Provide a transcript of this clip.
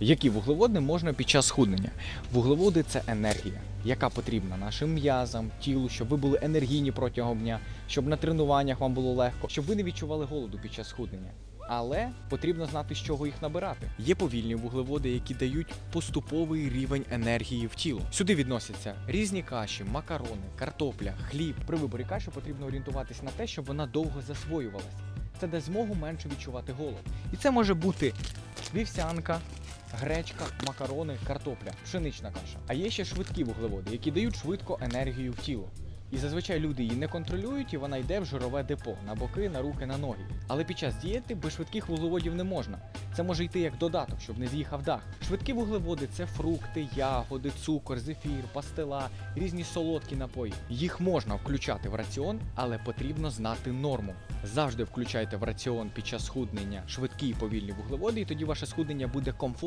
Які вуглеводи можна під час схуднення? Вуглеводи це енергія, яка потрібна нашим м'язам, тілу, щоб ви були енергійні протягом дня, щоб на тренуваннях вам було легко, щоб ви не відчували голоду під час схуднення. Але потрібно знати, з чого їх набирати. Є повільні вуглеводи, які дають поступовий рівень енергії в тіло. Сюди відносяться різні каші, макарони, картопля, хліб. При виборі каші потрібно орієнтуватись на те, щоб вона довго засвоювалась. Це дасть змогу менше відчувати голод. І це може бути вівсянка, гречка, макарони, картопля, пшенична каша. А є ще швидкі вуглеводи, які дають швидко енергію в тіло. І зазвичай люди її не контролюють, і вона йде в жирове депо на боки, на руки, на ноги. Але під час дієти без швидких вуглеводів не можна. Це може йти як додаток, щоб не з'їхав дах. Швидкі вуглеводи це фрукти, ягоди, цукор, зефір, пастила, різні солодкі напої. Їх можна включати в раціон, але потрібно знати норму. Завжди включайте в раціон під час схуднення швидкі і повільні вуглеводи, і тоді ваше схуднення буде комфортним